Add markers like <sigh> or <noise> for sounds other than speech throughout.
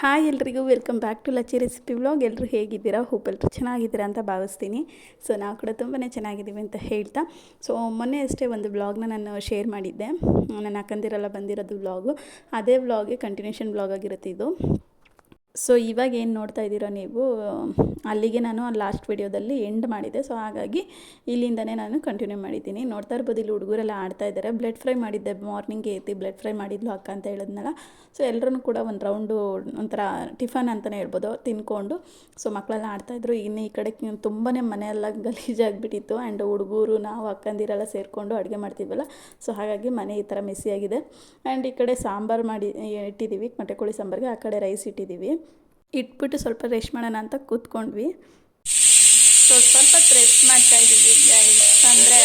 Hi ಎಲ್ರಿಗೂ, welcome back to Lachchi recipe vlog. ಎಲ್ಲರೂ ಹೇಗಿದ್ದೀರಾ? ಹೋಪೆಲ್ಲರೂ ಚೆನ್ನಾಗಿದ್ದೀರಾ ಅಂತ ಭಾವಿಸ್ತೀನಿ. ಸೊ, ನಾವು ಕೂಡ ತುಂಬಾ ಚೆನ್ನಾಗಿದ್ದೀವಿ ಅಂತ ಹೇಳ್ತಾ. ಸೊ, ಮೊನ್ನೆ ಅಷ್ಟೇ ಒಂದು ವ್ಲಾಗ್ನ ನಾನು ಶೇರ್ ಮಾಡಿದ್ದೆ. ನನ್ನ ಅಕ್ಕಂದಿರೆಲ್ಲ ಬಂದಿರೋದು ವ್ಲಾಗು. ಅದೇ ವ್ಲಾಗ್ಗೆ ಕಂಟಿನ್ಯೂಷನ್ ವ್ಲಾಗ್ ಆಗಿರುತ್ತೆ ಇದು. ಸೊ ಇವಾಗ ಏನು ನೋಡ್ತಾ ಇದ್ದೀರೋ ನೀವು? ಅಲ್ಲಿಗೆ ನಾನು ಲಾಸ್ಟ್ ವಿಡಿಯೋದಲ್ಲಿ ಎಂಡ್ ಮಾಡಿದೆ. ಸೊ ಹಾಗಾಗಿ ಇಲ್ಲಿಂದನೇ ನಾನು ಕಂಟಿನ್ಯೂ ಮಾಡಿದ್ದೀನಿ. ನೋಡ್ತಾ ಇರ್ಬೋದು, ಇಲ್ಲಿ ಹುಡುಗರೆಲ್ಲ ಆಡ್ತಾ ಇದ್ದಾರೆ. ಬ್ಲಡ್ ಫ್ರೈ ಮಾಡಿದ್ದೆ. ಮಾರ್ನಿಂಗ್ ಎತ್ತಿ ಬ್ಲಡ್ ಫ್ರೈ ಮಾಡಿದ್ಲು ಅಕ್ಕ ಅಂತ ಹೇಳಿದ್ನಲ್ಲ. ಸೊ ಎಲ್ಲರೂ ಕೂಡ ಒಂದು ರೌಂಡು ಒಂಥರ ಟಿಫನ್ ಅಂತಲೇ ಹೇಳ್ಬೋದು, ತಿನ್ಕೊಂಡು. ಸೊ ಮಕ್ಕಳೆಲ್ಲ ಆಡ್ತಾಯಿದ್ರು ಇನ್ನು ಈ ಕಡೆ ತುಂಬಾ ಮನೆಯೆಲ್ಲ ಗಲೀಜಾಗಿಬಿಟ್ಟಿತ್ತು. ಆ್ಯಂಡ್ ಹುಡುಗರು, ನಾವು ಅಕ್ಕಂದಿರೆಲ್ಲ ಸೇರಿಕೊಂಡು ಅಡುಗೆ ಮಾಡ್ತಿದ್ವಲ್ಲ. ಸೊ ಹಾಗಾಗಿ ಮನೆ ಈ ಥರ ಮೆಸ್ಸಿಯಾಗಿದೆ ಆ್ಯಂಡ್ ಈ ಕಡೆ ಸಾಂಬಾರು ಮಾಡಿ, ಇಟ್ಟಿದ್ದೀವಿ. ಮೊಟ್ಟೆ ಕೋಳಿ ಸಾಂಬಾರಿಗೆ. ಆ ಕಡೆ ರೈಸ್ ಇಟ್ಟಿದ್ದೀವಿ. ಇಟ್ಬಿಟ್ಟು ಸ್ವಲ್ಪ ರೆಸ್ಟ್ ಮಾಡೋಣ ಅಂತ ಕೂತ್ಕೊಂಡ್ವಿ. ಸೊ ಸ್ವಲ್ಪ ರೆಸ್ಟ್ ಮಾಡ್ತಾ ಇದ್ದೀವಿ ಅಂದರೆ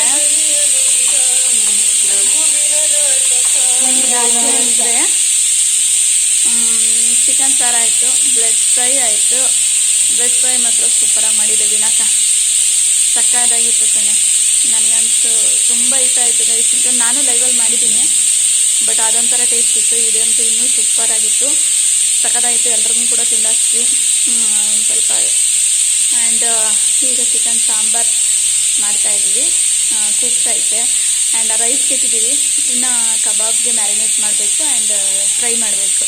ಅಂದರೆ ಚಿಕನ್ ಸಾರು ಆಯಿತು ಬ್ಲೆಡ್ ಫ್ರೈ ಆಯಿತು. ಬ್ಲೆಡ್ ಫ್ರೈ ಮಾತ್ರ ಸೂಪರಾಗಿ ಮಾಡಿದೆ ವಿನಾಕ ಸಕ್ಕಾದಾಗಿತ್ತು ಕಣೆ. ನನಗಂತೂ ತುಂಬ ಇಷ್ಟ ಆಯಿತು ಗೈಸ್ ನಾನು ಲೈವಲ್ಲಿ ಮಾಡಿದ್ದೀನಿ ಬಟ್ ಅದೊಂಥರ ಟೇಸ್ಟ್ ಇತ್ತು. ಇದಂತೂ ಇನ್ನೂ ಸೂಪರಾಗಿತ್ತು ಸಕ್ಕದಾಯಿತು ಎಲ್ರಿಗೂ ಕೂಡ ತಿಂದಾಕ್ವಿ ಒಂದು ಸ್ವಲ್ಪ ಆ್ಯಂಡ್ ಈಗ ಚಿಕನ್ ಸಾಂಬಾರು ಮಾಡ್ತಾಯಿದ್ದೀವಿ ಕೂಗ್ತೈತೆ ಆ್ಯಂಡ್ ರೈಸ್ ಕೆತ್ತಿದ್ದೀವಿ. ಇನ್ನು ಕಬಾಬ್ಗೆ ಮ್ಯಾರಿನೇಟ್ ಮಾಡಬೇಕು ಆ್ಯಂಡ್ ಫ್ರೈ ಮಾಡಬೇಕು.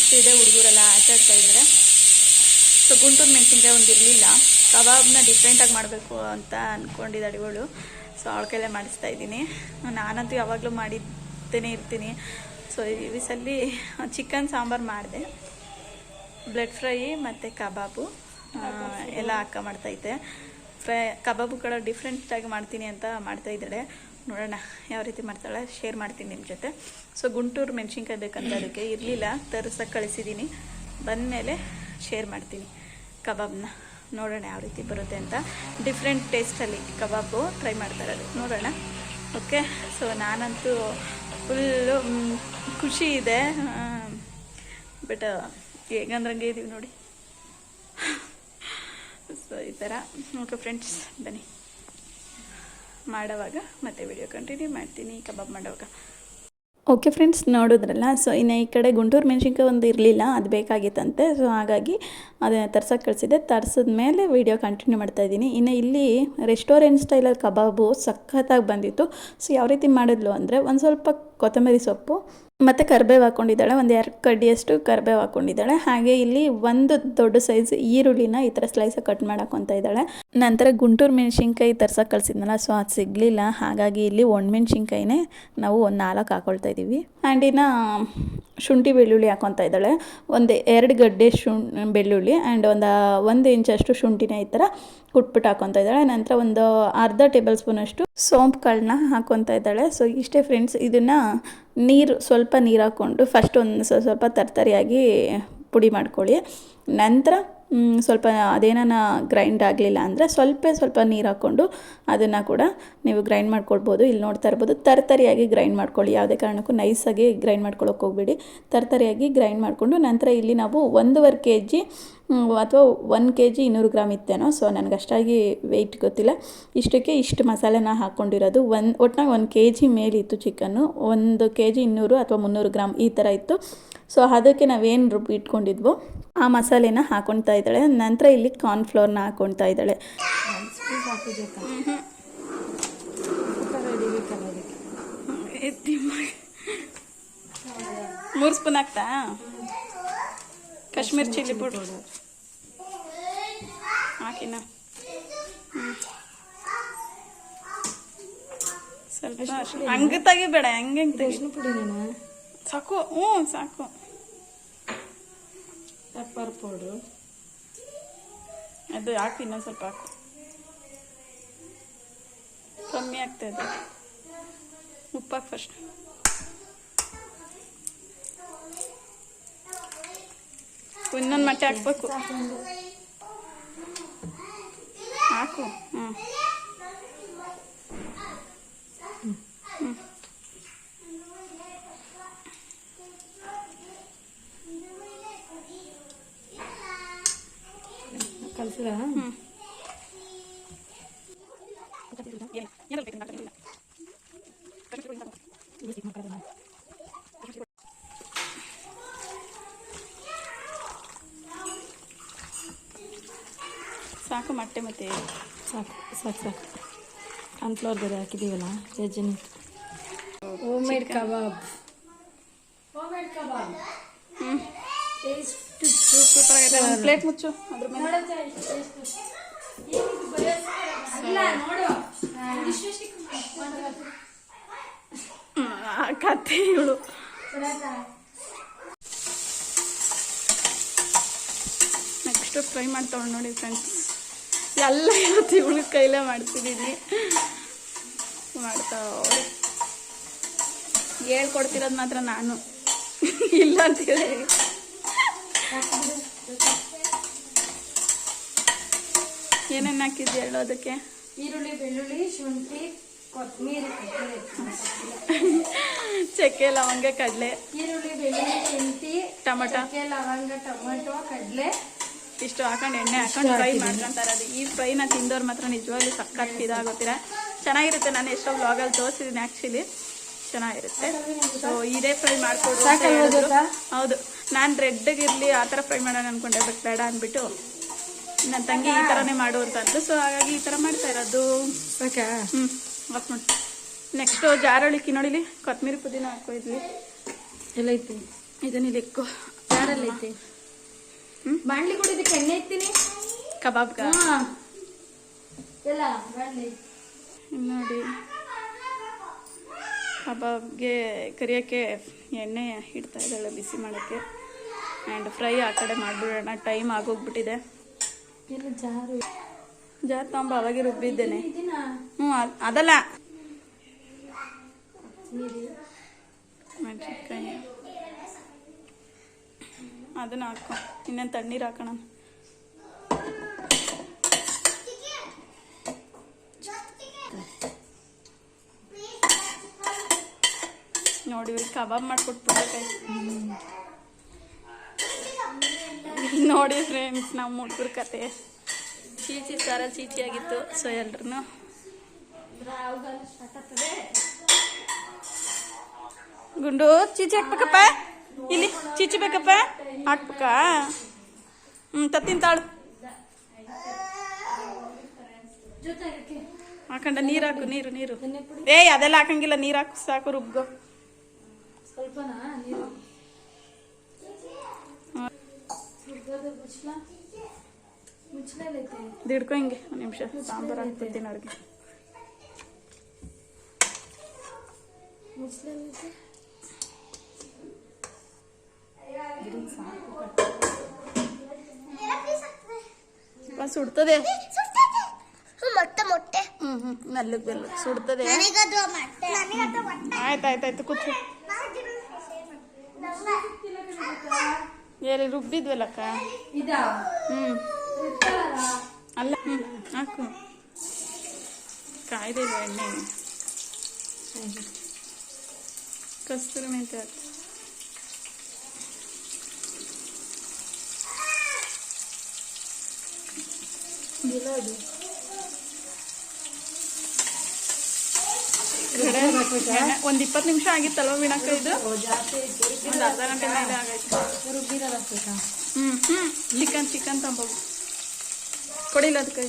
ಇಷ್ಟಿದೆ ಹುಡುಗರೆಲ್ಲ ಆಟ ಆಡ್ತಾ ಇದ್ದಾರೆ ಸೊ ಗುಂಟೂರು ಮೆಣಸಿನ್ಕಾಯಿ ಒಂದು ಇರಲಿಲ್ಲ. ಕಬಾಬ್ನ ಡಿಫ್ರೆಂಟಾಗಿ ಮಾಡಬೇಕು ಅಂತ ಅಂದ್ಕೊಂಡಿದ್ದ ಅಡಿಗಳು. ಸೊ ಅವಳ ಕೈಲೇ ಮಾಡಿಸ್ತಾ ಇದ್ದೀನಿ. ನಾನಂತೂ ಯಾವಾಗಲೂ ಮಾಡಿದ್ದೇನೆ ಇರ್ತೀನಿ. ಸೊ ಈ ಚಿಕನ್ ಸಾಂಬಾರು ಮಾಡಿದೆ. ಬ್ಲೆಡ್ ಫ್ರೈ ಮತ್ತು ಕಬಾಬು. ಎಲ್ಲ ಅಕ್ಕ ಮಾಡ್ತೈತೆ. ಫ್ರೈ ಕಬಾಬು ಕೂಡ ಡಿಫ್ರೆಂಟಾಗಿ ಮಾಡ್ತೀನಿ ಅಂತ ಮಾಡ್ತಾ ಇದ್ದಾಳೆ. ನೋಡೋಣ ಯಾವ ರೀತಿ ಮಾಡ್ತಾಳೆ. ಶೇರ್ ಮಾಡ್ತೀನಿ ನಿಮ್ಮ ಜೊತೆ. ಸೊ ಗುಂಟೂರು ಮೆಣಸಿನ್ಕಾಯಿ ಬೇಕಂತ ಅದಕ್ಕೆ ಇರಲಿಲ್ಲ. ತರ್ಸಕ್ಕೆ ಕಳಿಸಿದ್ದೀನಿ ಬಂದಮೇಲೆ ಶೇರ್ ಮಾಡ್ತೀನಿ ಕಬಾಬ್ನ. ನೋಡೋಣ ಯಾವ ರೀತಿ ಬರುತ್ತೆ ಅಂತ. ಡಿಫ್ರೆಂಟ್ ಟೇಸ್ಟಲ್ಲಿ ಕಬಾಬು ಟ್ರೈ ಮಾಡ್ತಾರೆ. ನೋಡೋಣ. ಓಕೆ ಸೊ ನಾನಂತೂ ಫುಲ್ಲು ಖುಷಿ ಇದೆ. ಬಟ್ ಹೇಗಂದ್ರಂಗೆ ಇದೀವಿ ನೋಡಿ. ಸೊ ಈ ಥರ ಓಕೆ ಫ್ರೆಂಡ್ಸ್ ಬನ್ನಿ. ಮಾಡೋವಾಗ ಮತ್ತೆ ವಿಡಿಯೋ ಕಂಟಿನ್ಯೂ ಮಾಡ್ತೀನಿ. ಕಬಾಬ್ ಮಾಡೋವಾಗ. ಓಕೆ ಫ್ರೆಂಡ್ಸ್ ನೋಡಿದ್ರಲ್ಲ? ಸೊ ಇನ್ನು ಈ ಕಡೆ ಗುಂಟೂರು ಮೆಣಸಿನ್ಕಾಯಿ ಒಂದು ಇರಲಿಲ್ಲ, ಅದು ಬೇಕಾಗಿತ್ತಂತೆ. ಸೊ ಹಾಗಾಗಿ ಅದನ್ನು ತರ್ಸೋಕೆ ಕಳಿಸಿದೆ ತರ್ಸಿದ ಮೇಲೆ ವೀಡಿಯೋ ಕಂಟಿನ್ಯೂ ಮಾಡ್ತಾ ಇದ್ದೀನಿ. ಇನ್ನು ಇಲ್ಲಿ ರೆಸ್ಟೋರೆಂಟ್ ಸ್ಟೈಲಲ್ಲಿ ಕಬಾಬು ಸಖತ್ತಾಗಿ ಬಂದಿತ್ತು. ಸೊ ಯಾವ ರೀತಿ ಮಾಡಿದ್ಲು ಅಂದರೆ ಒಂದು ಸ್ವಲ್ಪ ಕೊತ್ತಂಬರಿ ಸೊಪ್ಪು ಮತ್ತು ಕರಿಬೇವು ಹಾಕ್ಕೊಂಡಿದ್ದಾಳೆ ಒಂದು ಎರಡು ಕಡ್ಡಿಯಷ್ಟು ಕರಿಬೇವು ಹಾಕ್ಕೊಂಡಿದ್ದಾಳೆ ಹಾಗೆ ಇಲ್ಲಿ ಒಂದು ದೊಡ್ಡ ಸೈಜ್ ಈರುಳ್ಳಿನ ಈ ಥರ ಸ್ಲೈಸಾಗಿ ಕಟ್ ಮಾಡಾಕೊಂತ ಇದ್ದಾಳೆ. ನಂತರ ಗುಂಟೂರು ಮೆಣಸಿನ್ಕಾಯಿ ತರ್ಸಕ್ಕೆ ಕಳಿಸಿದ್ನಲ್ಲ ಸೊ ಅದು ಸಿಗಲಿಲ್ಲ. ಹಾಗಾಗಿ ಇಲ್ಲಿ ಒಣಮೆಣ್ಸಿನ್ಕಾಯಿನೇ ನಾವು ಒಂದು ನಾಲ್ಕು ಹಾಕೊಳ್ತಾ ಇದ್ದೀವಿ. ಆ್ಯಂಡ್ ಇನ್ನು ಶುಂಠಿ ಬೆಳ್ಳುಳ್ಳಿ ಹಾಕೊತಾ ಇದ್ದಾಳೆ. ಒಂದು ಎರಡು ಗಡ್ಡೆ ಶುಂ, ಬೆಳ್ಳುಳ್ಳಿ ಆ್ಯಂಡ್ ಒಂದು ಒಂದು ಇಂಚಷ್ಟು ಶುಂಠಿನ ಈ ಥರ ಕುಟ್ಬಿಟ್ಟು ಹಾಕೊತಾ ಇದ್ದಾಳೆ. ನಂತರ ಒಂದು ಅರ್ಧ ಟೇಬಲ್ ಸ್ಪೂನಷ್ಟು ಸೋಂಪು ಕಾಳನ್ನ ಹಾಕೊತಾ ಇದ್ದಾಳೆ. ಸೊ ಇಷ್ಟೇ ಫ್ರೆಂಡ್ಸ್ ಇದನ್ನು ನೀರು ಸ್ವಲ್ಪ ನೀರು ಹಾಕ್ಕೊಂಡು ಫಸ್ಟ್ ಒಂದು ಸ್ವ- ಸ್ವಲ್ಪ ತರಕಾರಿಯಾಗಿ ಪುಡಿ ಮಾಡ್ಕೊಳ್ಳಿ. ನಂತರ ಸ್ವಲ್ಪ ಅದೇನಾನ ಗ್ರೈಂಡ್ ಆಗಲಿಲ್ಲ ಅಂದರೆ ಸ್ವಲ್ಪ ಸ್ವಲ್ಪ ನೀರು ಹಾಕ್ಕೊಂಡು ಅದನ್ನು ಕೂಡ ನೀವು ಗ್ರೈಂಡ್ ಮಾಡ್ಕೊಳ್ಬೋದು. ಇಲ್ಲಿ ನೋಡ್ತಾ ಇರ್ಬೋದು, ತರತರಿಯಾಗಿ ಗ್ರೈಂಡ್ ಮಾಡ್ಕೊಳ್ಳಿ. ಯಾವುದೇ ಕಾರಣಕ್ಕೂ ನೈಸಾಗಿ ಗ್ರೈಂಡ್ ಮಾಡ್ಕೊಳ್ಳೋಕೆ ಹೋಗ್ಬೇಡಿ. ತರತರಿಯಾಗಿ ಗ್ರೈಂಡ್ ಮಾಡಿಕೊಂಡು ನಂತರ ಇಲ್ಲಿ ನಾವು ಒಂದೂವರೆ ಕೆ ಜಿ ಅಥವಾ ಒನ್ ಕೆ ಜಿ ಇನ್ನೂರು ಗ್ರಾಮ್ ಇತ್ತೇನೋ, ಸೊ ನನಗೆ ಅಷ್ಟಾಗಿ ವೆಯ್ಟ್ ಗೊತ್ತಿಲ್ಲ. ಇಷ್ಟಕ್ಕೆ ಇಷ್ಟು ಮಸಾಲೆನ ಹಾಕ್ಕೊಂಡಿರೋದು ಒಂದು, ಒಟ್ನಾಗ ಒಂದು ಕೆ ಜಿ ಮೇಲಿತ್ತು ಚಿಕನ್ನು ಒಂದು ಕೆ ಜಿ ಇನ್ನೂರು ಅಥವಾ ಮುನ್ನೂರು ಗ್ರಾಮ್ ಈ ಥರ ಇತ್ತು. ಸೊ ಅದಕ್ಕೆ ನಾವೇನು ರುಬ್ಬಿ ಇಟ್ಕೊಂಡಿದ್ವೋ ಆ ಮಸಾಲೆನ ಹಾಕೊಳ್ತಾ ಇದ್ದಾಳೆ. ನಂತರ ಇಲ್ಲಿ ಕಾರ್ನ್ಫ್ಲೋರ್ನ ಹಾಕೊಳ್ತಾ ಇದ್ದಾಳೆ. ಮೂರು ಸ್ಪೂನ್ ಹಾಕ್ತಾ? Kashmir chilli powder. ಹಾಕಿನ. ಸ್ವಲ್ಪ ಹಂಗೆ ತೆಗಿಬೇಡ ಹಂಗೆ ಹಂಗೆ ತೆಗಿ ಪುಡಿನ ಸಾಕು ಹ್ಞೂ ಸಾಕು. ಪೆಪ್ಪರ್ ಪೌಡ್ರು ಅದು ಹಾಕಿ ಇನ್ನೊಂದು ಸ್ವಲ್ಪ ಹಾಕು. ಕಮ್ಮಿ ಆಗ್ತಾ ಇದೆ. ಉಪ್ಪು ಹಾಕು ಫಸ್ಟ್ ಇನ್ನೊಂದು ಮಟ್ಟೆ ಹಾಕ್ಬೇಕು. ಹಾಕು ಹ್ಞೂ ಹ್ಞೂ ಕಲಸಿರ ಸಾಕು ಮೊಟ್ಟೆ ಮತ್ತೆ ಸಾಕು ಸಾಕು ಸಾಕು ಕಾರ್ನ್ಫ್ಲೋರ್ ಬೇರೆ ಹಾಕಿದ್ದೀವಲ್ಲ ವೆಜ್ಜಿನ ಹೋಮ್ ಮೇಡ್ ಕಬಾಬ್ ಪ್ಲೇಟ್ ಮುಚ್ಚು ಅದ್ರ ಮೇಲೆ. ಕತ್ತೆ ಇವಳು. ನೆಕ್ಸ್ಟ್ ಫ್ರೈ ಮಾಡ್ತಾವಳು ನೋಡಿ ಫ್ರೆಂಡ್ಸ್ ಎಲ್ಲ ಇವತ್ತು ಇವಳು ಕೈಲೇ ಮಾಡ್ತಿದ್ದೀನಿ ಮಾಡ್ತಾವಳೆ. ಹೇಳ್ಕೊಡ್ತಿರೋದು ಮಾತ್ರ ನಾನು. ಇಲ್ಲ ಅಂತೇಳಿ ಏನೇನು ಹಾಕಿದ್ದೆ ಹೇಳು ಅದಕ್ಕೆ ಈರುಳ್ಳಿ ಬೆಳ್ಳುಳ್ಳಿ ಶುಂಠಿ ಕೊತ್ತಂಬರಿ ಚಕ್ಕೆ ಲವಂಗ ಕಡಲೆ. ಈರುಳ್ಳಿ ಬೆಳ್ಳುಳ್ಳಿ ಶುಂಠಿ ಟೊಮೊಟೊ. ಚಕ್ಕೆ ಲವಂಗ ಟೊಮೆಟೊ ಕಡಲೆ. ಇಷ್ಟು ಹಾಕೊಂಡು ಎಣ್ಣೆ ಹಾಕೊಂಡು ಫ್ರೈ ಮಾಡ್ಕೊಂತಾರೆ ಅದು. ಈ ಫ್ರೈನ ತಿಂದವ್ರು ಮಾತ್ರ ನಿಜವಾಗ್ಲೂ ಸಕ್ಕತ್ ಇದಾಗೋತೀರ ಚೆನ್ನಾಗಿರುತ್ತೆ. ನಾನು ಎಷ್ಟೋ ವ್ಲಾಗಲ್ಲಿ ತೋರಿಸಿದ್ದೀನಿ ಆ್ಯಕ್ಚುಲಿ ಚೆನ್ನಾಗಿರುತ್ತೆ. ಸೊ ಇದೇ ಫ್ರೈ ಮಾಡ್ಕೊಡ್ತಾ ಹೇಳಿದ್ರು. ಹೌದು. ನಾನು ರೆಡ್ಗಿರಲಿ ಆ ಥರ ಫ್ರೈ ಮಾಡೋಣ ಅನ್ಕೊಂಡೆ ಬಟ್ ಬೇಡ ಅಂದ್ಬಿಟ್ಟು ನನ್ನ ತಂಗಿ ಈ ಥರನೇ ಮಾಡು ಅಂತ ಅಂದ್ರು ಸೊ ಹಾಗಾಗಿ ಈ ಥರ ಮಾಡ್ತಾ ಇರೋದು. ಹ್ಮ್ ಹ್ಞೂ ಆಫ್ ಮಾಡಿ. ನೆಕ್ಸ್ಟು ಜಾರಳಿಕ್ಕಿ ನೋಡಿಲಿ? ಕೊತ್ತಂಬರಿ ಪುದೀನ ಹಾಕೋ ಇದ್ವಿ ಎಲ್ಲ ಐತಿ. ಇದನ್ನ ಇಲ್ಲಿ ಜಾರಲ್ಲಿ ಐತಿ. ಹ್ಮ್? ಬಾಣ್ಲಿ ಕೂಡ ಇದಕ್ಕೆ ಎಣ್ಣೆ ಐತೀನಿ ಕಬಾಬ್ ಎಲ್ಲ ಬಾಣಲಿ. ನೋಡಿ. ಕಬಾಬ್ಗೆ ಕರಿಯೋಕ್ಕೆ ಎಣ್ಣೆ ಇಡ್ತಾ ಇದ್ದಾಳೆ ಬಿಸಿ ಮಾಡೋಕ್ಕೆ. ಆ್ಯಂಡ್ ಫ್ರೈ ಆ ಕಡೆ ಮಾಡಿಬಿಡೋಣ. ಟೈಮ್ ಆಗೋಗ್ಬಿಟ್ಟಿದೆ. ಜಾರು. ಜಾರ್ ತಗೊಂಬ ಅವಾಗೆ ರುಬ್ಬಿದ್ದೇನೆ. ಹ್ಞೂ ಅದ್- ಅದಲ್ಲ. ಮೆಣಸಿನ್ಕಾಯಿ. ಅದನ್ನ ಹಾಕೋ. ಇನ್ನೇನು ತಣ್ಣೀರು ಹಾಕೋಣ. ನೋಡಿ ಕಬಾಬ್ ಮಾಡಿಕೊಟ್ಬಿಡ್ಬೇಕಾಯ್ತು <laughs> ನೋಡಿ ಫ್ರೆಂಡ್ಸ್ ನಮ್ಮ ಹುಡುಗರ ಕತೆ. ಚೀಚಿ ಖಾರ ಚೀಚಿ ಆಗಿತ್ತು ಸೊ ಎಲ್ರೂ ಗುಂಡು ಚೀಚಿ ಹಾಕ್ಬೇಕಪ್ಪ. ಇಲ್ಲಿ ಚೀಚಿ ಬೇಕಪ್ಪ. ಹಾಕ್ಬೇಕಾ? ಹ್ಞೂ ತತ್ತಿನ ತಾಳು. ಹಾಕಂಡ, ನೀರು ಹಾಕು, ನೀರು ನೀರು. ಏಯ್, ಅದೆಲ್ಲ ಹಾಕಂಗಿಲ್ಲ, ನೀರು ಹಾಕು, ಸಾಕು ರುಬ್ಗೋ ಸ್ವಲ್ಪನಾ ಹಿಡ್ಕೊ ಹಿಂಗೆ ಒಂದು ನಿಮಿಷ. ಸಾಂಬಾರು ಹಾಕ್ಬಿಡ್ತೀನಿ ಅವ್ರಿಗೆ. ಸುಡ್ತದೆ. ಮೊಟ್ಟೆ ಮೊಟ್ಟೆ ಹ್ಞೂ ಹ್ಞೂ ಮೆಲ್ಲಗೆ ಬೆಲ್ಲ ಸುಡ್ತದೆ ಆಯ್ತು ಆಯ್ತು ಆಯ್ತು ಕೂತು ಏರಿ ರುಬ್ಬಿದ್ವಲ್ಲಕ್ಕ ಇದಾ ಹ್ಞೂ ಇರ್ತಾರ ಅಲ್ಲ ಹ್ಞೂ ಹಾಕು ಕಾಯ್ದೆ ಇಲ್ವ ಎಣ್ಣೆ ಕಸ್ತೂರಿ ಮೆಂತ್ಯ ಹಾಕು ಬಿಲೋದು ಒಂದು ಇಪ್ಪತ್ತು ನಿಮಿಷ ಆಗಿತ್ತಲ್ವ ವೀಣಕ್ಕ ಇದು? ಒಂದು ಅರ್ಧ ಗಂಟೆ ಮೇಲೆ ಆಗೈತೆ ಹ್ಞೂ ಹ್ಞೂ ಚಿಕನ್ ಚಿಕನ್ ತಂಬೋಗು ಕೊಡಿಲ್ಲ ಅದಕ್ಕೆ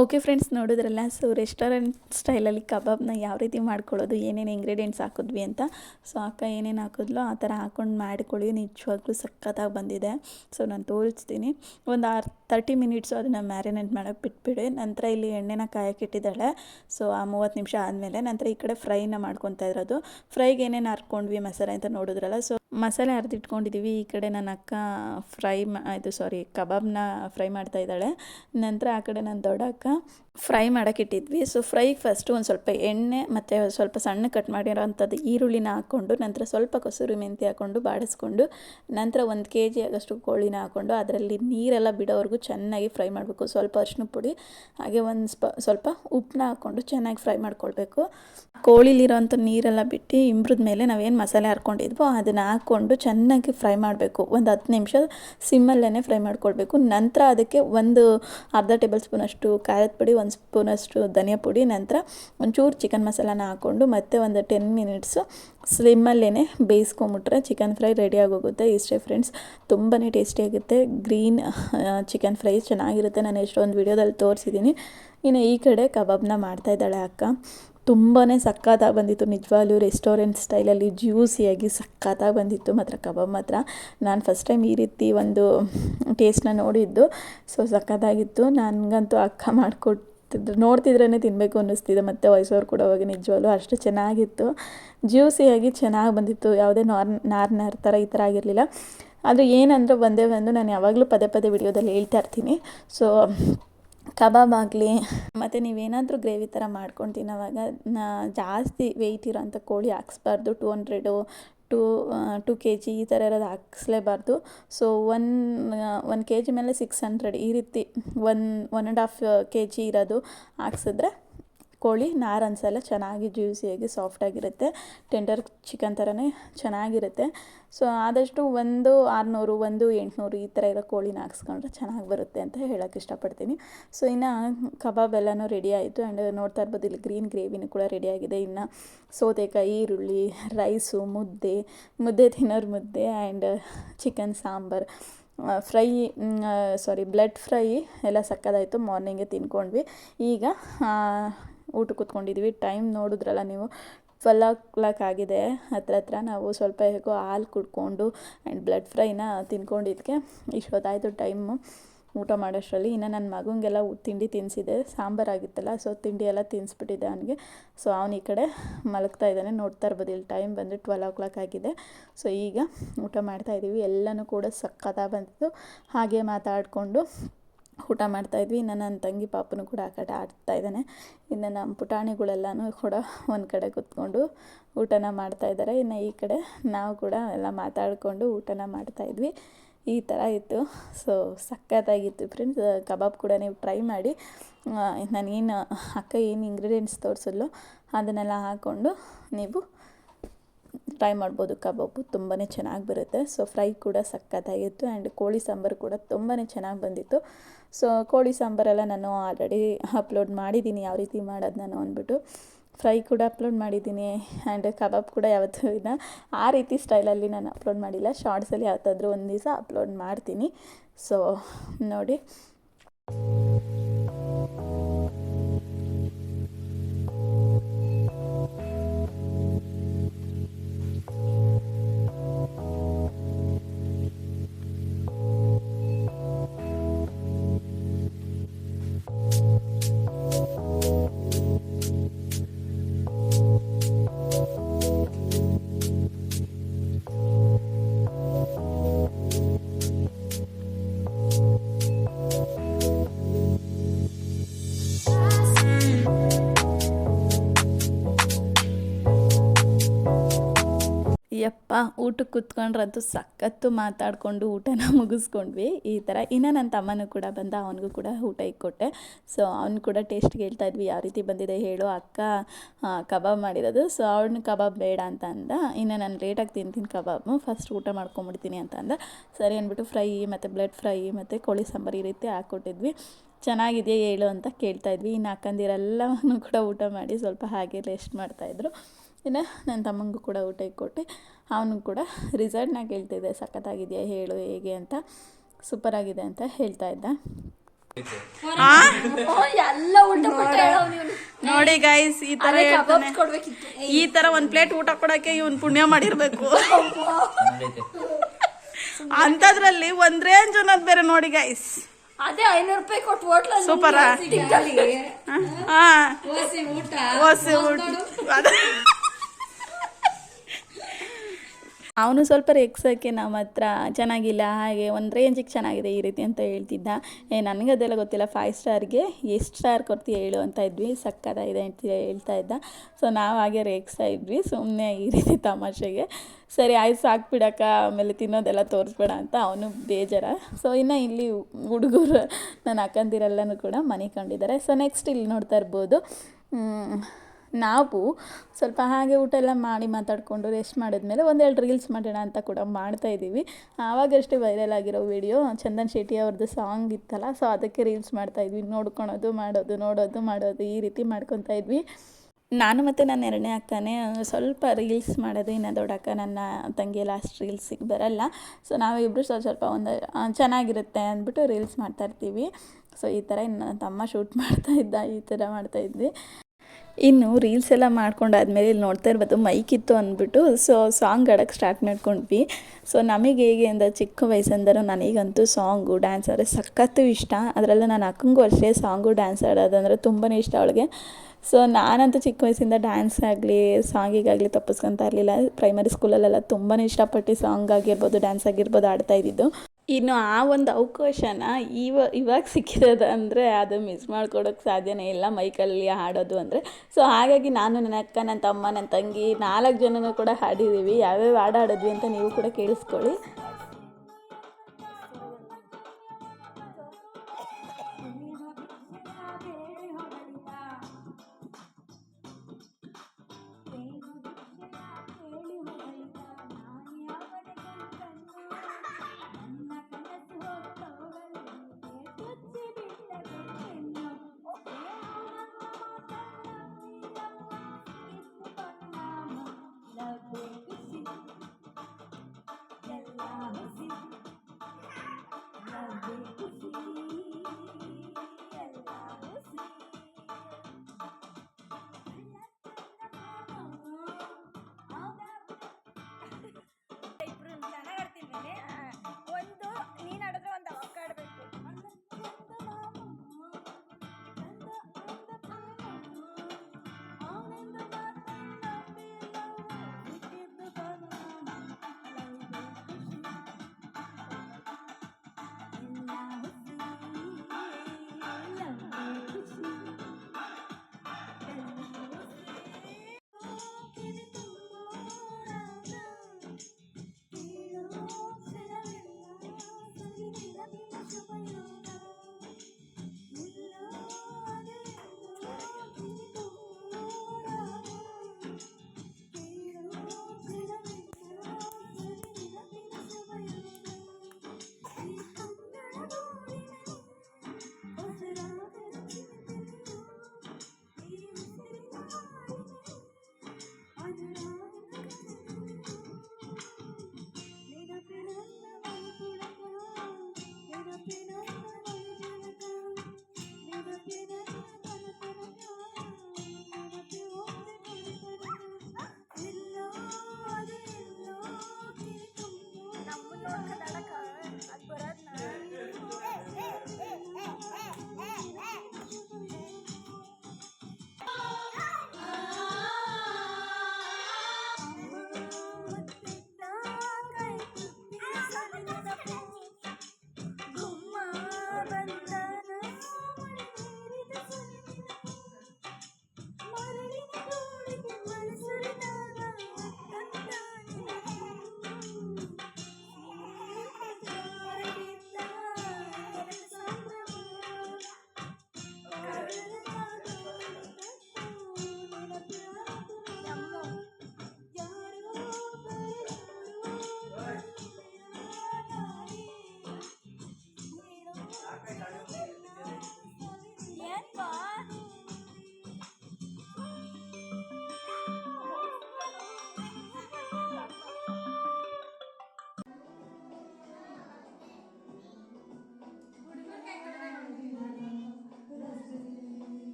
ಓಕೆ ಫ್ರೆಂಡ್ಸ್ ನೋಡಿದ್ರಲ್ಲ ಸೊ ರೆಸ್ಟೋರೆಂಟ್ ಸ್ಟೈಲಲ್ಲಿ ಕಬಾಬ್ನ ಯಾವ ರೀತಿ ಮಾಡ್ಕೊಳ್ಳೋದು, ಏನೇನು ಇಂಗ್ರೀಡಿಯೆಂಟ್ಸ್ ಹಾಕಿದ್ವಿ ಅಂತ. ಸೊ ಅಕ್ಕ ಏನೇನು ಹಾಕಿದ್ಲೋ, ಆ ಥರ ಹಾಕ್ಕೊಂಡು ಮಾಡಿಕೊಳ್ಳಿ, ನಿಜವಾಗ್ಲೂ ಸಖತ್ತಾಗಿ ಬಂದಿದೆ. ಸೊ ನಾನು ತೋರಿಸ್ತೀನಿ. ಒಂದು ಆರು ತರ್ಟಿ ಮಿನಿಟ್ಸು ಅದನ್ನು ಮ್ಯಾರಿನೇಟ್ ಮಾಡೋಕ್ಕೆ ಬಿಟ್ಬಿಡಿ. ನಂತರ ಇಲ್ಲಿ ಎಣ್ಣೆನ ಕಾಯಕ್ಕೆ ಇಟ್ಟಿದ್ದಾಳೆ. ಸೊ ಆ ಮೂವತ್ತು ನಿಮಿಷ ಆದಮೇಲೆ ನಂತರ ಈ ಕಡೆ ಫ್ರೈನ ಮಾಡ್ಕೊತಾ ಇರೋದು. ಫ್ರೈಗೆ ಏನೇನು ಹರ್ಕೊಂಡ್ವಿ ಮಸಾಲೆ ಅಂತ ನೋಡಿದ್ರಲ್ಲ ಸೊ ಮಸಾಲೆ ಅರ್ದಿಟ್ಕೊಂಡಿದ್ದೀವಿ ಈ ಕಡೆ ನನ್ನ ಅಕ್ಕ ಫ್ರೈ ಮಾ, ಇದು ಸಾರಿ ಕಬಾಬ್ನ ಫ್ರೈ ಮಾಡ್ತಾ ಇದ್ದಾಳೆ. ನಂತರ ಆ ಕಡೆ ನನ್ನ ದೊಡ್ಡ ಅಕ್ಕ ಫ್ರೈ ಮಾಡೋಕ್ಕಿಟ್ಟಿದ್ವಿ ಸೊ ಫ್ರೈಗೆ ಫಸ್ಟು ಒಂದು ಸ್ವಲ್ಪ ಎಣ್ಣೆ ಮತ್ತು ಸ್ವಲ್ಪ ಸಣ್ಣ ಕಟ್ ಮಾಡಿರೋವಂಥದ್ದು ಈರುಳ್ಳಿನ ಹಾಕ್ಕೊಂಡು, ನಂತರ ಸ್ವಲ್ಪ ಕಸೂರಿ ಮೆಂತಿ ಹಾಕ್ಕೊಂಡು, ಬಾಡಿಸ್ಕೊಂಡು, ನಂತರ ಒಂದು ಕೆ ಜಿ ಆಗಷ್ಟು ಕೋಳಿನ ಹಾಕ್ಕೊಂಡು, ಅದರಲ್ಲಿ ನೀರೆಲ್ಲ ಬಿಡೋವರೆಗೂ ಚೆನ್ನಾಗಿ ಫ್ರೈ ಮಾಡಬೇಕು. ಸ್ವಲ್ಪ ಅರಿಶಿನ ಪುಡಿ, ಹಾಗೆ ಒಂದು ಸ್ಪ, ಸ್ವಲ್ಪ ಉಪ್ಪನ್ನ ಹಾಕ್ಕೊಂಡು ಚೆನ್ನಾಗಿ ಫ್ರೈ ಮಾಡ್ಕೊಳ್ಬೇಕು. ಕೋಳಿಲಿರೋಂಥ ನೀರೆಲ್ಲ ಬಿಟ್ಟು, ಇಂಬ್ರದ ಮೇಲೆ ನಾವೇನು ಮಸಾಲೆ ಹರ್ಕೊಂಡಿದ್ವೋ, ಅದನ್ನು ಹಾಕ್ಕೊಂಡು ಚೆನ್ನಾಗಿ ಫ್ರೈ ಮಾಡಬೇಕು. ಒಂದು ಹತ್ತು ನಿಮಿಷ ಸಿಮ್ಮಲ್ಲೇ ಫ್ರೈ ಮಾಡ್ಕೊಳ್ಬೇಕು. ನಂತರ ಅದಕ್ಕೆ ಒಂದು ಅರ್ಧ ಟೇಬಲ್ ಸ್ಪೂನಷ್ಟು ಖಾರದ ಪುಡಿ, ಒಂದು ಸ್ಪೂನಷ್ಟು ಧನಿಯಾ ಪುಡಿ, ನಂತರ ಒಂಚೂರು ಚಿಕನ್ ಮಸಾಲಾನ ಹಾಕ್ಕೊಂಡು ಮತ್ತೆ ಒಂದು ಟೆನ್ ಮಿನಿಟ್ಸು ಸ್ಲಿಮ್ಮಲ್ಲೇ ಬೇಯಿಸ್ಕೊಂಬಿಟ್ರೆ ಚಿಕನ್ ಫ್ರೈ ರೆಡಿ ಆಗೋಗುತ್ತೆ. ಇಷ್ಟೇ ಫ್ರೆಂಡ್ಸ್ ತುಂಬಾ ಟೇಸ್ಟಿಯಾಗುತ್ತೆ ಗ್ರೀನ್ ಚಿಕನ್ ಫ್ರೈ ಚೆನ್ನಾಗಿರುತ್ತೆ. ನಾನು ಎಷ್ಟೊಂದು ವಿಡಿಯೋದಲ್ಲಿ ತೋರಿಸಿದ್ದೀನಿ. ಇನ್ನು ಈ ಕಡೆ ಕಬಾಬ್ನ ಮಾಡ್ತಾಯಿದ್ದಾಳೆ ಅಕ್ಕ. ತುಂಬಾ ಸಕ್ಕತ್ತಾಗಿ ಬಂದಿತ್ತು. ನಿಜವಾಗ್ಲೂ ರೆಸ್ಟೋರೆಂಟ್ ಸ್ಟೈಲಲ್ಲಿ ಜ್ಯೂಸಿಯಾಗಿ ಸಕ್ಕತ್ತಾಗಿ ಬಂದಿತ್ತು ಮಾತ್ರ, ಕಬಾಬ್ ಮಾತ್ರ. ನಾನು ಫಸ್ಟ್ ಟೈಮ್ ಈ ರೀತಿ ಒಂದು ಟೇಸ್ಟ್ನ ನೋಡಿದ್ದು. ಸೊ ಸಕ್ಕತ್ತಾಗಿತ್ತು ನನಗಂತೂ ಅಕ್ಕ ಮಾಡಿಕೊಟ್ಟಿದ್ರು. ನೋಡ್ತಿದ್ರೇ ತಿನ್ನಬೇಕು ಅನ್ನಿಸ್ತಿದೆ. ಮತ್ತು ವಯಸ್ಸವ್ರು ಕೂಡ ಹೋಗಿ ನಿಜವಾಗ್ಲೂ ಅಷ್ಟು ಚೆನ್ನಾಗಿತ್ತು. ಜ್ಯೂಸಿಯಾಗಿ ಚೆನ್ನಾಗಿ ಬಂದಿತ್ತು. ಯಾವುದೇ ನಾರ್ ನಾರ್ನರ್ ನಾರ್ ಥರ ಈ ಥರ ಆಗಿರಲಿಲ್ಲ. ಆದರೆ ಏನಂದ್ರೆ ಒಂದೇ ಒಂದು ನಾನು ಯಾವಾಗಲೂ ಪದೇ ಪದೇ ವಿಡಿಯೋದಲ್ಲಿ ಹೇಳ್ತಾ ಇರ್ತೀನಿ. ಸೊ ಕಬಾಬ್ ಆಗಲಿ, ಮತ್ತು ನೀವೇನಾದರೂ ಗ್ರೇವಿ ಥರ ಮಾಡ್ಕೊಂಡು ತಿನ್ನೋವಾಗ ಜಾಸ್ತಿ ವೆಯ್ಟ್ ಇರೋಂಥ ಕೋಳಿ ಹಾಕ್ಸ್ಬಾರ್ದು two hundred two two K G ಈ ಥರ ಇರೋದು ಹಾಕ್ಸ್ಲೇಬಾರ್ದು. So one one K G ಮೇಲೆ ಸಿಕ್ಸ್ ಹಂಡ್ರೆಡ್ ಈ ರೀತಿ one one and half K G ಇರೋದು ಹಾಕ್ಸಿದ್ರೆ ಕೋಳಿ, ನಾರು ಅನ್ಸಲ್ಲ, ಚೆನ್ನಾಗಿ ಜ್ಯೂಸಿಯಾಗಿ ಸಾಫ್ಟಾಗಿರುತ್ತೆ ಟೆಂಡರ್ ಚಿಕನ್ ಥರನೇ ಚೆನ್ನಾಗಿರುತ್ತೆ. ಸೊ ಆದಷ್ಟು ಒಂದು ಆರುನೂರು, ಒಂದು ಎಂಟುನೂರು ಈ ಥರ ಇರೋ ಕೋಳಿನ ಹಾಕ್ಸ್ಕೊಂಡ್ರೆ ಚೆನ್ನಾಗಿ ಬರುತ್ತೆ ಅಂತ ಹೇಳೋಕ್ಕೆ ಇಷ್ಟಪಡ್ತೀನಿ. ಸೊ ಇನ್ನು ಕಬಾಬ್ ಎಲ್ಲನೂ ರೆಡಿ ಆಯಿತು. ಆ್ಯಂಡ್ ನೋಡ್ತಾ ಇರ್ಬೋದು, ಇಲ್ಲಿ ಗ್ರೀನ್ ಗ್ರೇವಿನೂ ಕೂಡ ರೆಡಿಯಾಗಿದೆ ಇನ್ನು ಸೌತೆಕಾಯಿ, ಈರುಳ್ಳಿ ರೈಸು ಮುದ್ದೆ ಮುದ್ದೆ ತಿನ್ನೋರು ಮುದ್ದೆ and chicken sambar. Fry sorry blood fry ಎಲ್ಲ ಸಕ್ಕದಾಯಿತು. ಮಾರ್ನಿಂಗೇ ತಿನ್ಕೊಂಡ್ವಿ. ಈಗ ಊಟಕ್ಕೆ ಕೂತ್ಕೊಂಡಿದ್ವಿ. ಟೈಮ್ ನೋಡಿದ್ರಲ್ಲ ನೀವು? ಟ್ವೆಲ್ ಓ ಕ್ಲಾಕ್ ಆಗಿದೆ. ಹತ್ರ ಹತ್ರ ನಾವು ಸ್ವಲ್ಪ ಹೇಗೋ ಹಾಲು ಕುಡ್ಕೊಂಡು ಆ್ಯಂಡ್ ಬ್ಲಡ್ ಫ್ರೈನ ತಿನ್ಕೊಂಡಿದ್ದಕ್ಕೆ ಇಷ್ಟೊತ್ತಾಯಿತು ಟೈಮು ಊಟ ಮಾಡೋಷ್ಟರಲ್ಲಿ. ಇನ್ನು ನನ್ನ ಮಗನಿಗೆಲ್ಲ ತಿಂಡಿ ತಿನ್ನಿಸಿದೆ ಸಾಂಬಾರಾಗಿತ್ತಲ್ಲ ಸೊ ತಿಂಡಿ ಎಲ್ಲ ತಿನ್ನಿಸ್ಬಿಟ್ಟಿದ್ದೆ ಅವನಿಗೆ. ಸೊ ಅವನು ಈ ಕಡೆ ಮಲಗ್ತಾ ಇದ್ದಾನೆ. ನೋಡ್ತಾ ಇರ್ಬೋದು. ಟೈಮ್ ಬಂದು ಟ್ವೆಲ್ ಓ ಕ್ಲಾಕ್ ಆಗಿದೆ. ಸೊ ಈಗ ಊಟ ಮಾಡ್ತಾಯಿದ್ದೀವಿ ಎಲ್ಲನೂ ಕೂಡ ಸಕ್ಕತ್ತಾಗಿ ಬಂದಿತ್ತು ಹಾಗೆ ಮಾತಾಡಿಕೊಂಡು ಊಟ ಮಾಡ್ತಾಯಿದ್ವಿ ಇನ್ನು ನನ್ನ ತಂಗಿ ಪಾಪನು ಕೂಡ ಆ ಕಡೆ ಆಡ್ತಾ ಇದ್ದಾನೆ. ಇನ್ನು ನಮ್ಮ ಪುಟಾಣಿಗಳೆಲ್ಲನೂ ಕೂಡ ಒಂದು ಕಡೆ ಕೂತ್ಕೊಂಡು ಊಟನ ಮಾಡ್ತಾಯಿದ್ದಾರೆ ಇನ್ನು ಈ ಕಡೆ ನಾವು ಕೂಡ ಎಲ್ಲ ಮಾತಾಡಿಕೊಂಡು ಊಟನ ಮಾಡ್ತಾಯಿದ್ವಿ ಈ ಥರ ಇತ್ತು. ಸೊ ಸಖತ್ತಾಗಿತ್ತು ಫ್ರೆಂಡ್ಸ್ ಕಬಾಬ್ ಕೂಡ ನೀವು ಟ್ರೈ ಮಾಡಿ. ನಾನೇನು ಅಕ್ಕ ಏನು ಇಂಗ್ರೀಡಿಯೆಂಟ್ಸ್ ತೋರಿಸಿದ್ಲು ಅದನ್ನೆಲ್ಲ ಹಾಕ್ಕೊಂಡು ನೀವು ಟ್ರೈ ಮಾಡ್ಬೋದು. ಕಬಾಬು ತುಂಬಾ ಚೆನ್ನಾಗಿ ಬರುತ್ತೆ. ಸೊ ಫ್ರೈ ಕೂಡ ಸಕ್ಕತ್ತಾಗಿತ್ತು ಆ್ಯಂಡ್ ಕೋಳಿ ಸಾಂಬಾರು ಕೂಡ ತುಂಬಾ ಚೆನ್ನಾಗಿ ಬಂದಿತ್ತು. ಸೊ ಕೋಳಿ ಸಾಂಬಾರೆಲ್ಲ ನಾನು ಆಲ್ರೆಡಿ ಅಪ್ಲೋಡ್ ಮಾಡಿದ್ದೀನಿ, ಯಾವ ರೀತಿ ಮಾಡೋದು ನಾನು ಅಂದ್ಬಿಟ್ಟು. ಫ್ರೈ ಕೂಡ ಅಪ್ಲೋಡ್ ಮಾಡಿದ್ದೀನಿ ಆ್ಯಂಡ್ ಕಬಾಬ್ ಕೂಡ ಯಾವತ್ತೂ ಇಲ್ಲ. ಆ ರೀತಿ ಸ್ಟೈಲಲ್ಲಿ ನಾನು ಅಪ್ಲೋಡ್ ಮಾಡಿಲ್ಲ. ಶಾರ್ಟ್ಸಲ್ಲಿ ಯಾವತ್ತಾದರೂ ಒಂದು ದಿವಸ ಅಪ್ಲೋಡ್ ಮಾಡ್ತೀನಿ. ಸೊ, ನೋಡಿ. ಯಪ್ಪ, ಊಟಕ್ಕೆ ಕೂತ್ಕೊಂಡ್ರಂತೂ ಸಖತ್ತು ಮಾತಾಡಿಕೊಂಡು ಊಟನ ಮುಗಿಸ್ಕೊಂಡ್ವಿ. ಈ ಥರ ಇನ್ನು ನನ್ನ ತಮ್ಮನೂ ಕೂಡ ಬಂದ, ಅವನಿಗೂ ಕೂಡ ಊಟ ಇಕ್ಕೊಟ್ಟೆ. ಸೊ ಅವನು ಕೂಡ ಟೇಸ್ಟ್ ಹೇಳ್ತಾ ಇದ್ವಿ, ಯಾವ ರೀತಿ ಬಂದಿದೆ ಹೇಳು, ಅಕ್ಕ ಕಬಾಬ್ ಮಾಡಿರೋದು. ಸೊ ಅವ್ನ ಕಬಾಬ್ ಬೇಡ ಅಂತ ಅಂದ. ಇನ್ನು ನಾನು ಲೇಟಾಗಿ ತಿಂತೀನಿ ಕಬಾಬು ಫಸ್ಟ್ ಊಟ ಮಾಡ್ಕೊಂಬಿಡ್ತೀನಿ ಅಂತ ಅಂದ. ಸರಿ ಅಂದ್ಬಿಟ್ಟು ಫ್ರೈ, ಮತ್ತು ಬ್ಲಡ್ ಫ್ರೈ, ಮತ್ತು ಕೋಳಿ ಸಾಂಬಾರು ಈ ರೀತಿ ಹಾಕ್ಕೊಟ್ಟಿದ್ವಿ. ಚೆನ್ನಾಗಿದೆಯಾ ಹೇಳು ಅಂತ ಕೇಳ್ತಾಯಿದ್ವಿ ಇನ್ನು ಅಕ್ಕಂದಿರೆಲ್ಲವನ್ನೂ ಕೂಡ ಊಟ ಮಾಡಿ ಸ್ವಲ್ಪ ಹಾಗೆ ರೆಸ್ಟ್ ಮಾಡ್ತಾಯಿದ್ರು ಇನ್ನು ನನ್ನ ತಮ್ಮಂಗೂ ಕೂಡ ಊಟ ಕೊಟ್ಟೆ ಅವನು ಕೂಡ ರಿಸಲ್ಟ್ನ ಕೇಳ್ತಿದ್ದೆ ಸಖತ್ತಾಗಿದೆಯಾ ಹೇಳು ಹೇಗೆ ಅಂತ ಸೂಪರಾಗಿದೆ ಅಂತ ಹೇಳ್ತಾ ಇದ್ದ. ಎಲ್ಲ ಊಟ ಪಟ್ಟ ಹೇಳೋ ನೀನು ನೋಡಿ ಗೈಸ್ ಈ ತರ ಹೇಳ್ತಾನೆ. ಈ ತರ ಒಂದ್ ಪ್ಲೇಟ್ ಊಟ ಕೊಡಕ್ಕೆ ಇವನ್ ಪುಣ್ಯ ಮಾಡಿರ್ಬೇಕು. ಅಂತದ್ರಲ್ಲಿ ಒಂದ್ ರೇಂಜ್ ಅನ್ನೋದ್ ಬೇರೆ ನೋಡಿ ಗೈಸ್ ಅದೇ ಐನೂರು ರೂಪಾಯಿ ಕೊಟ್ಟು ಹೋಟ್ಲ ಸೂಪರ್? ಆ? ಹಾ. ಊಟ ಓಸಿ ಊಟ ಅದೇ. ಅವನು ಸ್ವಲ್ಪ ರೆಕ್ಸಕ್ಕೆ ನಮ್ಮ ಹತ್ರ ಚೆನ್ನಾಗಿಲ್ಲ, ಹಾಗೆ ಒಂದು ರೇಂಜಿಗೆ ಚೆನ್ನಾಗಿದೆ ಈ ರೀತಿ ಅಂತ ಹೇಳ್ತಿದ್ದ. ಏ ನನಗೆ ಅದೆಲ್ಲ ಗೊತ್ತಿಲ್ಲ ಫೈವ್ ಸ್ಟಾರ್ಗೆ ಎಷ್ಟು ಸ್ಟಾರ್ ಕೊಡ್ತೀಯ ಹೇಳು ಅಂತ ಇದ್ವಿ ಸಕ್ಕದಾಗಿದೆ ಅಂತ ಹೇಳ್ತಾ ಇದ್ದ. ಸೊ ನಾವು ಹಾಗೆ ರೇಗ್ಸ್ತಾ ಇದ್ವಿ ಸುಮ್ಮನೆ ಈ ರೀತಿ ತಮಾಷೆಗೆ. ಸರಿ, ಆಯ್ತು, ಸಾಕು ಬಿಡಕ್ಕ, ಆಮೇಲೆ ತಿನ್ನೋದೆಲ್ಲ ತೋರಿಸ್ಬೇಡ ಅಂತ ಅವನು ಬೇಜಾರ. ಸೊ ಇನ್ನು ಇಲ್ಲಿ ಹುಡುಗರು, ನನ್ನ ಅಕ್ಕಂದಿರೆಲ್ಲನೂ ಕೂಡ ಮನೆ ಕಂಡಿದ್ದಾರೆ ಸೊ ನೆಕ್ಸ್ಟ್ ಇಲ್ಲಿ ನೋಡ್ತಾ ಇರ್ಬೋದು ನಾವು ಸ್ವಲ್ಪ ಹಾಗೆ ಊಟ ಎಲ್ಲ ಮಾಡಿ ಮಾತಾಡಿಕೊಂಡು ರೆಸ್ಟ್ ಮಾಡಿದ್ಮೇಲೆ ಒಂದೆರಡು ರೀಲ್ಸ್ ಮಾಡೋಣ ಅಂತ ಕೂಡ ಮಾಡ್ತಾ ಇದ್ದೀವಿ. ಆವಾಗಷ್ಟೇ ವೈರಲ್ ಆಗಿರೋ ವಿಡಿಯೋ ಚಂದನ್ ಶೆಟ್ಟಿ ಅವ್ರದ್ದು ಸಾಂಗ್ ಇತ್ತಲ್ಲ ಸೊ ಅದಕ್ಕೆ ರೀಲ್ಸ್ ಮಾಡ್ತಾ ಇದ್ವಿ. ನೋಡ್ಕೊಳೋದು, ಮಾಡೋದು, ನೋಡೋದು, ಮಾಡೋದು, ಈ ರೀತಿ ಮಾಡ್ಕೊತಾ ಇದ್ವಿ. ನಾನು ಮತ್ತು ನನ್ನ ಎರಡನೇ ಅಕ್ಕನೇ ಸ್ವಲ್ಪ ರೀಲ್ಸ್ ಮಾಡೋದು, ಇನ್ನು ದೊಡ್ಡಕ್ಕ ನನ್ನ ತಂಗಿ ಲಾಸ್ಟ್ ರೀಲ್ಸಿಗೆ ಬರಲ್ಲ. ಸೊ ನಾವಿಬ್ಬರು ಸ್ವಲ್ಪ ಸ್ವಲ್ಪ ಒಂದು ಚೆನ್ನಾಗಿರುತ್ತೆ ಅಂದ್ಬಿಟ್ಟು ರೀಲ್ಸ್ ಮಾಡ್ತಾ ಇರ್ತೀವಿ. ಸೊ ಈ ಥರ ಇನ್ನು ತಮ್ಮ ಶೂಟ್ ಮಾಡ್ತಾ ಇದ್ದ, ಈ ಥರ ಮಾಡ್ತಾ ಇದ್ವಿ. ಇನ್ನು ರೀಲ್ಸ್ ಎಲ್ಲ ಮಾಡ್ಕೊಂಡಾದ್ಮೇಲೆ ಇಲ್ಲಿ ನೋಡ್ತಾ ಇರ್ಬೋದು ಮೈಕ್ ಇತ್ತು ಅಂದ್ಬಿಟ್ಟು. ಸೊ ಸಾಂಗ್ ಆಡೋಕ್ಕೆ ಸ್ಟಾರ್ಟ್ ಮಾಡ್ಕೊಂಡ್ವಿ. ಸೊ ನಮಗೆ ಹೇಗೆ ಅಂದರೆ ಚಿಕ್ಕ ವಯಸ್ಸಂದರು ನನಗಂತೂ ಸಾಂಗು ಡ್ಯಾನ್ಸ್ ಅಂದರೆ ಸಖತ್ತು ಇಷ್ಟ. ಅದರಲ್ಲೂ ನಾನು ಅಕ್ಕಂಗೂ ಅಷ್ಟೇ ಸಾಂಗು ಡ್ಯಾನ್ಸ್ ಆಡೋದಂದ್ರೆ ತುಂಬಾ ಇಷ್ಟ ಅವಳಿಗೆ. ಸೊ ನಾನಂತೂ ಚಿಕ್ಕ ವಯಸ್ಸಿಂದ ಡ್ಯಾನ್ಸ್ ಆಗಲಿ ಸಾಂಗಿಗಾಗಲಿ ತಪ್ಪಿಸ್ಕೊತಾ ಇರಲಿಲ್ಲ. ಪ್ರೈಮರಿ ಸ್ಕೂಲಲ್ಲೆಲ್ಲ ತುಂಬಾ ಇಷ್ಟಪಟ್ಟು ಸಾಂಗ್ ಆಗಿರ್ಬೋದು ಡ್ಯಾನ್ಸ್ ಆಗಿರ್ಬೋದು ಆಡ್ತಾ ಇದ್ದಿದ್ದು. ಇನ್ನು ಆ ಒಂದು ಅವಕಾಶನ ಇವ, ಇವಾಗ ಸಿಕ್ಕಿರೋದು ಅಂದರೆ ಅದು ಮಿಸ್ ಮಾಡ್ಕೊಡೋಕ್ಕೆ ಸಾಧ್ಯನೇ ಇಲ್ಲ ಮೈಕಲ್ಲಿ ಹಾಡೋದು ಅಂದರೆ. ಸೊ ಹಾಗಾಗಿ ನಾನು ನನ್ನ ಅಕ್ಕ ನನ್ನ ತಮ್ಮ ನನ್ನ ತಂಗಿ ನಾಲ್ಕು ಜನನೂ ಕೂಡ ಹಾಡಿದ್ದೀವಿ. ಯಾವ್ಯಾವ ಹಾಡು ಹಾಡಿದ್ವಿ ಅಂತ ನೀವು ಕೂಡ ಕೇಳಿಸ್ಕೊಳ್ಳಿ.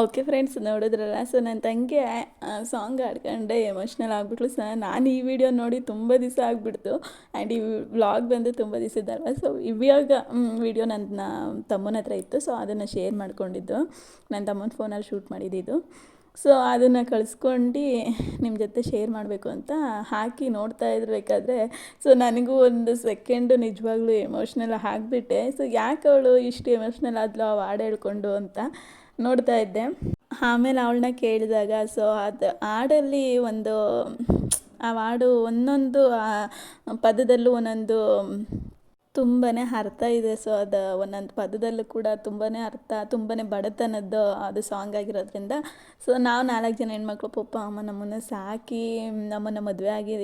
ಓಕೆ ಫ್ರೆಂಡ್ಸ್ ನೋಡಿದ್ರಲ್ಲ? ಸೊ ನನ್ನ ತಂಗಿ ಸಾಂಗ್ ಹಾಡ್ಕೊಂಡೆ ಎಮೋಷ್ನಲ್ ಆಗಿಬಿಟ್ಲು. ಸೊ ನಾನು ಈ ವಿಡಿಯೋ ನೋಡಿ ತುಂಬ ದಿವಸ ಆಗಿಬಿಡ್ತು. ಆ್ಯಂಡ್ ಈ ವ್ಲಾಗ್ ಬಂದು ತುಂಬ ದಿವಸ ಇದ್ದಲ್ವ ಸೊ ಇವಾಗ ವಿಡಿಯೋ ನನ್ನ ತಮ್ಮನ ಹತ್ರ ಇತ್ತು. ಸೊ ಅದನ್ನು ಶೇರ್ ಮಾಡ್ಕೊಂಡಿದ್ದು. ನನ್ನ ತಮ್ಮನ ಫೋನಲ್ಲಿ ಶೂಟ್ ಮಾಡಿದ್ದು. ಸೊ ಅದನ್ನು ಕಳಿಸ್ಕೊಂಡು ನಿಮ್ಮ ಜೊತೆ ಶೇರ್ ಮಾಡಬೇಕು ಅಂತ ಹಾಕಿ ನೋಡ್ತಾ ಇರಬೇಕಾದ್ರೆ ಸೊ ನನಗೂ ಒಂದು ಸೆಕೆಂಡು ನಿಜವಾಗ್ಲೂ ಎಮೋಷ್ನಲ್ ಆಗಿಬಿಟ್ಟೆ. ಸೊ ಯಾಕೆ ಅವಳು ಇಷ್ಟು ಎಮೋಷ್ನಲ್ ಆದ್ಲು ಆ ಹಾಡು ಹೇಳ್ಕೊಂಡು ಅಂತ ನೋಡ್ತಾ ಇದ್ದೆ. ಆಮೇಲೆ ಅವಳನ್ನ ಕೇಳಿದಾಗ, ಸೊ ಅದು ಹಾಡಲ್ಲಿ ಒಂದು, ಆ ಹಾಡು ಒಂದೊಂದು ಪದದಲ್ಲೂ ಒಂದೊಂದು ತುಂಬಾ ಅರ್ಥ ಇದೆ. ಸೊ ಅದು ಒಂದೊಂದು ಪದದಲ್ಲೂ ಕೂಡ ತುಂಬಾ ಅರ್ಥ ತುಂಬಾ ಬಡತನದ್ದು ಅದು ಸಾಂಗ್ ಆಗಿರೋದ್ರಿಂದ. ಸೊ ನಾವು ನಾಲ್ಕು ಜನ ಹೆಣ್ಮಕ್ಳು ಪಪ್ಪ, ಅಮ್ಮ ನಮ್ಮನ್ನು ಸಾಕಿ, ನಮ್ಮನ್ನು ಮದುವೆ ಆಗಿ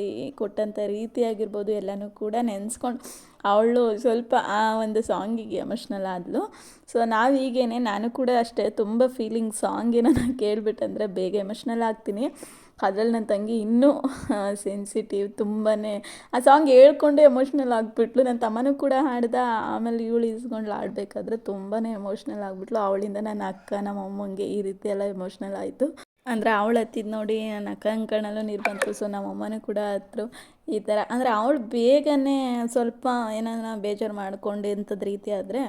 ಕೊಟ್ಟಂಥ ರೀತಿ ಆಗಿರ್ಬೋದು ಎಲ್ಲನೂ ಕೂಡ ನೆನೆಸ್ಕೊಂಡು ಅವಳು ಸ್ವಲ್ಪ ಆ ಒಂದು ಸಾಂಗಿಗೆ ಎಮೋಷ್ನಲ್ ಆದಳು ಸೊ ನಾವು ಹೀಗೇನೆ ನಾನು ಕೂಡ ಅಷ್ಟೇ ತುಂಬ ಫೀಲಿಂಗ್ ಸಾಂಗ್ ಏನೋ ನಾನು ಕೇಳಿಬಿಟ್ಟಂದ್ರೆ ಬೇಗ ಎಮೋಷ್ನಲ್ ಆಗ್ತೀನಿ. ಅದ್ರಲ್ಲಿ ನನ್ನ ತಂಗಿ ಇನ್ನೂ ಸೆನ್ಸಿಟಿವ್ ತುಂಬಾ ಆ ಸಾಂಗ್ ಹೇಳ್ಕೊಂಡು ಎಮೋಷ್ನಲ್ ಆಗಿಬಿಟ್ಲು. ನನ್ನ ತಮ್ಮನೂ ಕೂಡ ಹಾಡ್ದ. ಆಮೇಲೆ ಇವಳು ಇಸ್ಕೊಂಡು ಆಡಬೇಕಾದ್ರೆ ತುಂಬಾ ಎಮೋಷ್ನಲ್ ಆಗಿಬಿಟ್ಲು. ಅವಳಿಂದ ನನ್ನ ಅಕ್ಕ ನಮ್ಮ ಅಮ್ಮಂಗೆ ಈ ರೀತಿ ಎಲ್ಲ ಎಮೋಷ್ನಲ್ ಆಯಿತು. ಅಂದರೆ ಅವಳು ಹತ್ತಿದ್ದು ನೋಡಿ ನನ್ನ ಅಕ್ಕ ಅಂಕಣಲ್ಲೂ ನೀರು ಬಂತು. ಸೊ ನಮ್ಮ ಅಮ್ಮನೂ ಕೂಡ ಹತ್ರು ಈ ಥರ. ಅಂದರೆ ಅವಳು ಬೇಗನೆ ಸ್ವಲ್ಪ ಏನಾನ ಬೇಜಾರು ಮಾಡ್ಕೊಂಡು ಎಂಥದ್ದು ರೀತಿ ಆದರೆ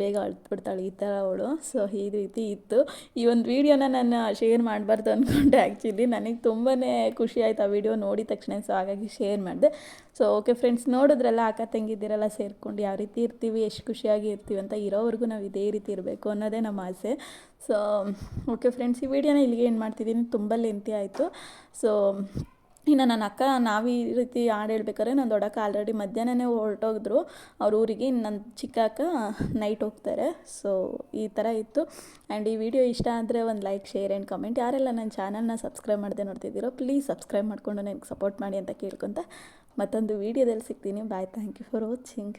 ಬೇಗ ಅಳ್ತುಬಿಡ್ತಾಳೆ ಈ ಥರ ಅವಳು. ಸೊ ಈ ರೀತಿ ಇತ್ತು. ಈ ಒಂದು ವೀಡಿಯೋನ ನಾನು ಶೇರ್ ಮಾಡಬಾರ್ದು ಅಂದ್ಕೊಂಡೆ ಆ್ಯಕ್ಚುಲಿ ನನಗೆ ತುಂಬಾ ಖುಷಿ ಆಯಿತು ಆ ವಿಡಿಯೋ ನೋಡಿದ ತಕ್ಷಣ. ಸೊ ಹಾಗಾಗಿ ಶೇರ್ ಮಾಡಿದೆ. ಸೊ ಓಕೆ ಫ್ರೆಂಡ್ಸ್ ನೋಡಿದ್ರಲ್ಲ ಅಕ್ಕ ತಂಗಿದ್ದೀರಲ್ಲ ಸೇರ್ಕೊಂಡು ಯಾವ ರೀತಿ ಇರ್ತೀವಿ, ಎಷ್ಟು ಖುಷಿಯಾಗಿ ಇರ್ತೀವಿ ಅಂತ ಇರೋವರೆಗೂ ನಾವು ಇದೇ ರೀತಿ ಇರಬೇಕು ಅನ್ನೋದೇ ನಮ್ಮ ಆಸೆ. ಸೊ ಓಕೆ ಫ್ರೆಂಡ್ಸ್ ಈ ವಿಡಿಯೋನ ಇಲ್ಲಿಗೆ ಏನು ಮಾಡ್ತಿದ್ದೀನಿ. ತುಂಬ ಲೆಂತಿ ಆಯಿತು. ಸೊ ಇನ್ನು ನನ್ನ ಅಕ್ಕ ನಾವು ಈ ರೀತಿ ಹಾಡು ಹೇಳ್ಬೇಕಾದ್ರೆ ನನ್ನ ದೊಡ್ಡಕ್ಕ ಆಲ್ರೆಡಿ ಮಧ್ಯಾಹ್ನನೇ ಹೊರಟೋಗಿದ್ರು. ಅವ್ರ ಊರಿಗೆ ಇನ್ನು ನನ್ನ ಚಿಕ್ಕ ಅಕ್ಕ ನೈಟ್ ಹೋಗ್ತಾರೆ. ಸೊ ಈ ಥರ ಇತ್ತು. ಆ್ಯಂಡ್ ಈ ವಿಡಿಯೋ ಇಷ್ಟ ಆದರೆ ಒಂದು ಲೈಕ್ ಶೇರ್ ಆ್ಯಂಡ್ ಕಮೆಂಟ್ ಯಾರೆಲ್ಲ ನನ್ನ ಚಾನಲ್ನ ಸಬ್ಸ್ಕ್ರೈಬ್ ಮಾಡದೆ ನೋಡ್ತಿದ್ದೀರೋ ಪ್ಲೀಸ್ ಸಬ್ಸ್ಕ್ರೈಬ್ ಮಾಡಿಕೊಂಡು ನನಗೆ ಸಪೋರ್ಟ್ ಮಾಡಿ ಅಂತ ಕೇಳ್ಕೊತ ಮತ್ತೊಂದು ವೀಡಿಯೋದಲ್ಲಿ ಸಿಗ್ತೀನಿ. Bye thank you for watching